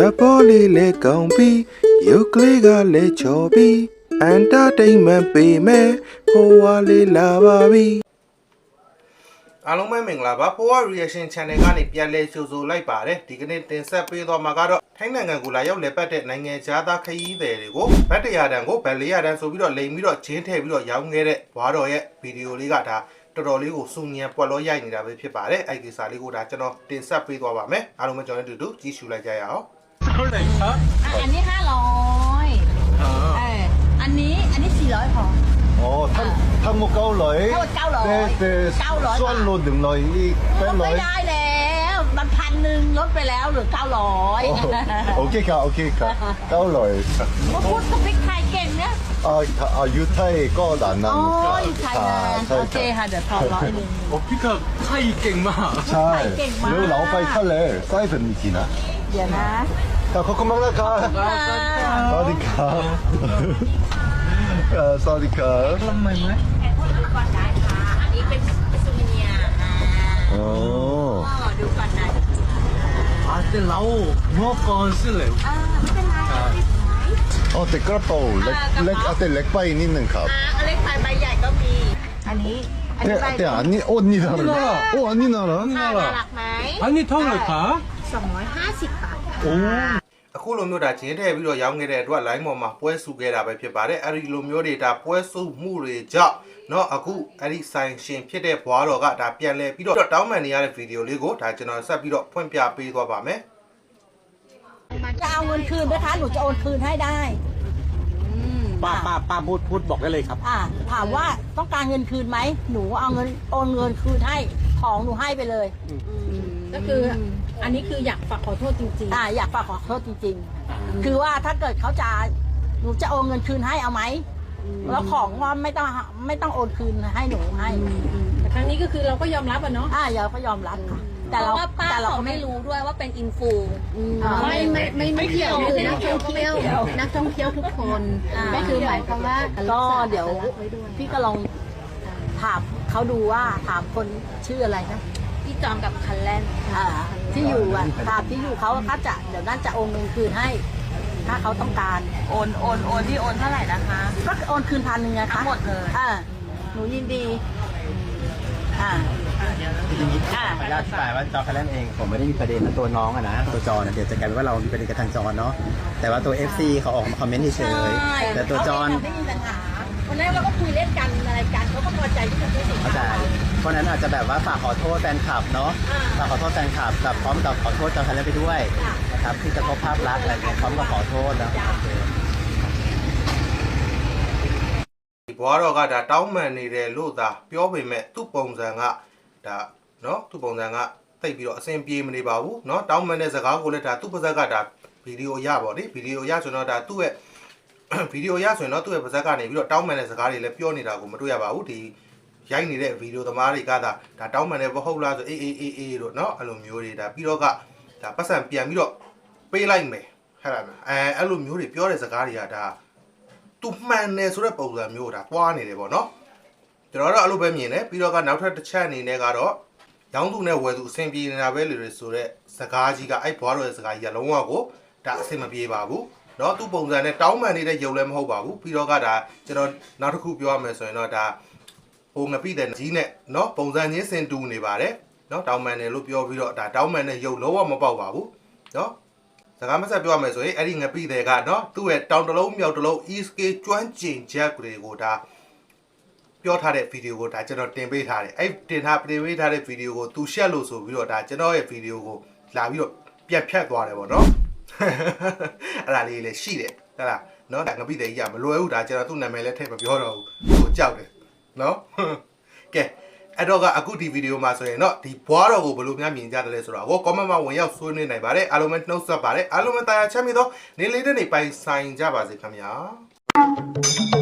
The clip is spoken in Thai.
တပေါ်လေးလဲကောင်းပြီရုပ်ကလေးကလဲချော်ပြီအန်တာတိန်မန်ပေမဲ့ဖိုးဝါလေးလာပါပြီအားလုံးပဲမင်္ဂလာပါဖိုးဝါ reaction channel ကနေပြန်လဲကြိုဆိုလိုက်ပါတယ်ဒီကနေ့တင်ဆက်ပေးသွားမှာကတော့ထိုင်းနိုင်ငံကိုလာရောက်လည်ပတ်တဲ့နိုင်ငံသားခရီးသည်တွေကိုဗတ်တရာတန်ကိုဗတ်လေးရာတန်ဆိုပြီးတော့လိမ်ပြီးတော့ချင်းထည့်ပြီးတော့ရောင်းခဲ့တဲ့ဘွားတော်ရဲ့ဗီဒီယိုလေးကဒါတော်တော်လေးကိုစုံညံပွက်လောရိုက်နေတာပဲဖြစ်ပါတယ်အဲ့ဒီကိစ္စလေးကိုဒါကျွန်တော်တင်ဆက်ပေးသွားပါမယ်အားလုံးပဲကျွန်တော်တို့ကြည့်ရှုလိုက်ကြရအောင်ท่าไหร่ครับอันนี้ห้าร้อยอเออ อันนี้อันนี้สี่ร้อยพออ๋อทั้งทั้งหมดเก้าร้อย้หมดเก้าร้อยเก้าร้อยส่วนลดหนึ่งร้อยอีกแปดร้อไม่ได้แล้ว มันพันหนึ่งลดไปแล้วเหลือเก้าร้อยโอเคครับ โอเคครับ เก้าร้อยมาพูดกับพีิกไทยเก่งเนยอ่าอายุไทยก็หลานนั้นโอ้ยไทยนานโอเคค่ะเดี๋ยวพอร้อยหนึ่งโอ้พี่เกิไทยเก่งมาก ใช่ เก่งมากแล้วเราไปทะเลไส้เป็นมีกี่นะ เดี๋ยวนะขอบคุณมากนะครับ สวัสดีครับสวัสดีครับทำไมไหมแค่พูดก่อนได้ค่ะ อันนี้เป็นซูเนียโอ้ดูก่อนได้อาเจเลราโมกอนสิเลยอ่าไมเป็นออแต่กระเป๋าเล็กอ่ะแต่เล็กไปนิดหนึ่งครับอ่ะเล็กไปใบใหญ่ก็มี อันนี้ อันนี้อันนี้โอ้นี่นะโอ้อันนี้นะหรออันนี้นะหรออันนี้เท่าไหร่คะสองร้อยห้าสิบบาทคุณลุงนูดาเจนได้วิโดยาวเงเรด้วยไลมอมาพ่วยสุเกล้าไปเปล่าได้อริลุงมีดีตาพ่วยสุมูเรจ์เนาะอะคูอริสันเชนพี่เด้พวาร์โลกะตาเปลี่ยนเลยพีโดอกดาวมันนี่อะไรวิดีโอเลิโก้ตาเจนอสับพี่ดอกพ่วยพี่อาปีกว่าบ้าไหมจะเอาเงินคืนไหมคะหนูจะโอนคืนให้ได้ป้าป้าป้าพูดพูดบอกได้เลยครับถามว่าต้องการเงินคืนไหม หนูเอาเงินโอนเงินคืนให้ของหนูให้ไปเลยก็คืออันนี้คืออยากฝากขอโทษจริงๆอ่าอยากฝากขอโทษจริงๆ คือว่าถ้าเกิดเขาจะหนูจะโอนเงินคืนให้เอาไหม แล้วของว่าไม่ต้องไม่ต้องโอนคืนให้หนูให้แต่ครั้งนี้ก็คือเราก็ยอมรับอะเนาะอ่าเราก็ยอมรับค่ะแต่เราแต่เราก็ไม่รู้ด้วยว่าเป็นอินฟูอไม่ไม่ไม่ไม่เกี่ยวนักท่องเที่ยวนักท่องเที่ยว ทุกคนอ่าก็คือหมายความว่าก็เดี๋ยวพี่ก็ลองถามเขาดูว่าถามคนชื่ออะไรนะพี่จอมกับคันแลน่ที่อยู่อ่ะตามที่อยู่เขาถ้าจะเดี๋ยวนั่นจะโอนเงินคืนให้ถ้าเขาต้องการโอนโอนโอนที่โอนเท่าไหร่นะคะก็โอนคืนพันหนึ่งไะคะหมดเลยอ่าหนูยินดีอ่าอย่างนี้ออนญาตอธิายว่าจอรแคลนเอง ผมไม่ได้มีประเด็นนะตัวน้องอะนะตัวจอนะเดี๋ยวจะกลายเป็นว่าเรามีประเด็นกับทางจอเนาะแต่ว่าตัว FC เขาออกมาคอมเมนต์เฉยแต่ตัวจอไม่มีปัญหาวันแรกเราก็คุยเล่นกันอะไรกันเขาก็พอใจที่จะซื้สินเข้้าราะนั้นอาจจะแบบว่าฝากขอโทษแฟนคลับเนาะ ฝากขอโทษแฟนคลับกับพร้อมกับขอโทษจอทะเลไปด้วยนะครับที่จะพบภาพลักษณ์อะไรยงี้พร้อมกับขอโทษนะบัวรอก็ด่าต้องมันนื่องลูกตาพี่อ๋อไแม่ตุบปงจังอ่ะด่าเนาะตุบปงจังอ่ะตีบีรอเซ็นพี่มันได้บ่าวเนาะต้องมันเนสกาวกูเลยด่าตุกภาษาก็ดะาวิดีโอยาบ่ดิวิดีโอยาส่วนเราด่าตู้เอ๋วิดีโอยาส่วนั้นตู้เอ๋วภาษาการนี่บีโอต้วงมันในสกาวเลยเลี้ยพีอ๋อนี่ด่ากูมาตู้ยาบ่าวที่ရိုက်နေတဲ့ဗီဒီယိုသမားတွေကသာဒါတောင်းပန်တယ်မဟုတ်လားဆိုအေးအေးအေးအေးတို့နော်အဲ့လိုမျိုးတွေဒါပြီးတော့ကဒါပတ်စံပြန်ပြီးတော့ပေးလိုက်မယ်ဟဲ့လားအဲအဲ့လိုမျိုးတွေပြောတဲ့စကားတွေကဒါသူမှန်တယ်ဆိုတဲ့ပုံစံမျိုးဒါပွားနေတယ်ပေါ့နော်ကျွန်တော်တော့အဲ့လိုပဲမြင်တယ်ပြီးတော့ကနောက်ထပ်တစ်ချက်အနေနဲ့ကတော့ရောင်းသူနဲ့ဝယ်သူအဆင်ပြေနေတာပဲလို့ဆိုတဲ့စကားကြီးကအဲ့ဘွားတော်ရဲ့စကားကြီးကလုံးဝကိုဒါအဆင်မပြေပါဘူးเนาะသူ့ပုံစံနဲ့တောင်းပန်နေတဲ့ယုံလည်းမဟုတ်ပါဘူးပြီးတော့ကဒါကျွန်တော်နောက်တစ်ခုပြောရမယ်ဆိုရင်တော့ဒါဟိုငပိတဲ့ကြီးနဲ့เนาะပုံစံချင်းစင်တူနေပါတယ်เนาะတောင်းမန်တယ်လို့ပြောပြီးတော့ဒါတောင်းမန်တဲ့ရုပ်လောကမပေါက်ပါဘူးเนาะစကားမဆက်ပြောရမယ်ဆိုရင်အဲ့ဒီငပိတဲ့ကเนาะသူ့ရဲ့တောင်းတလုံးမြောက်တလုံး ESK ကျွမ်းကျင်ချက်တွေကိုဒါပြောထားတဲ့ဗီဒီယိုကိုဒါကျွန်တော်တင်ပေးထားတယ်အဲ့တင်ထားပြင်ပေးထားတဲ့ဗီဒီယိုကိုသူရှက်လို့ဆိုပြီးတော့ဒါကျွန်တော်ရဲ့ဗီဒီယိုကိုလာပြီးတော့ပြတ်ဖြတ်သွားတယ်ပေါ့နော်အဲ့ဒါလေးလည်းရှိတယ်ဟုတ်လားနော်ဒါငပိတဲ့ကြီးကမလွယ်ဘူးဒါကျွန်တော်သူ့နာမည်လည်းထည့်မပြောတော့ဘူးဟိုကြောက်တယ်နော်ကဲအဲ့တော့ကအခုဒီဗီဒီယိုမှာဆိုရင်တော့ဒီဘွားတော်ကိုဘယ်လိုများမြင်ကြတယ်လဲဆိုတော့ကို comment မှာဝင်ရောက်ဆွေးနွေးနိုင်ပါတယ်အားလုံးပဲနှုတ်ဆက်ပါတယ်အားလုံးပဲတာယာချမ်းမြေသောနေလေးတဲ့နေပိုင်ဆိုင်ကြပါစေခင်ဗျာ